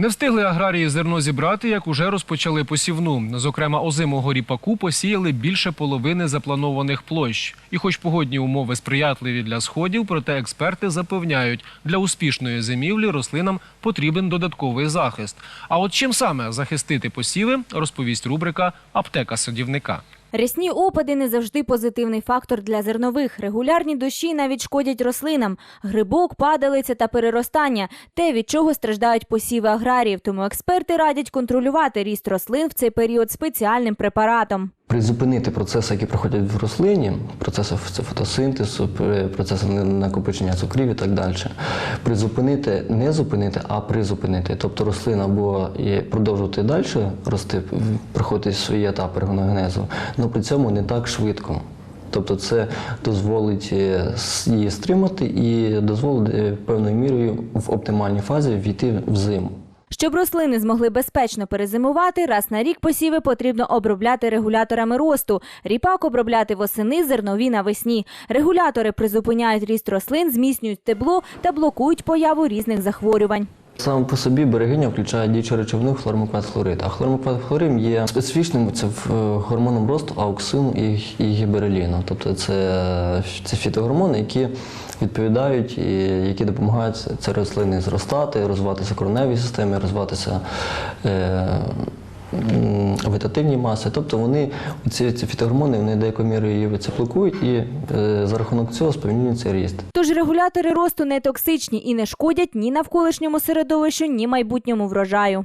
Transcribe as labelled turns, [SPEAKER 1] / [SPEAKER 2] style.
[SPEAKER 1] Не встигли аграрії зерно зібрати, як уже розпочали посівну. Зокрема, озимого ріпаку посіяли більше половини запланованих площ. І хоч погодні умови сприятливі для сходів, проте експерти запевняють, для успішної зимівлі рослинам потрібен додатковий захист. А от чим саме захистити посіви, розповість рубрика Аптека садівника.
[SPEAKER 2] Рясні опади не завжди позитивний фактор для зернових. Регулярні дощі навіть шкодять рослинам. Грибок, падалиця та переростання те, від чого страждають посіви аграріїв. Тому експерти радять контролювати ріст рослин в цей період спеціальним препаратом.
[SPEAKER 3] Призупинити процеси, які проходять в рослині, процеси фотосинтезу, процеси накопичення цукрів і так далі. Призупинити, не зупинити, а призупинити. Тобто рослина або продовжувати далі рости, проходити свої етапи генезу, але при цьому не так швидко. Тобто це дозволить е, її стримати і дозволить е, певною мірою в оптимальній фазі війти в зиму.
[SPEAKER 2] Щоб рослини змогли безпечно перезимувати, раз на рік посіви потрібно обробляти регуляторами росту. Ріпак обробляти восени, зернові навесні. Регулятори призупиняють ріст рослин, зміцнюють тепло та блокують появу різних захворювань.
[SPEAKER 3] Сам по собі берегиня включає діючу речовину хлормопетхлорид. А хлормопетхлорид є специфічним це е, гормоном росту ауксину і, гібереліну. Тобто це, це фітогормони, які відповідають і які допомагають цій рослині зростати, розвиватися кореневій системі, розвиватися. Е, Вегетативні маси, тобто вони ці, ці фітогормони вони деякою мірою її це і е, за рахунок цього сповільнюється ріст.
[SPEAKER 2] Тож регулятори росту не токсичні і не шкодять ні навколишньому середовищу, ні майбутньому врожаю.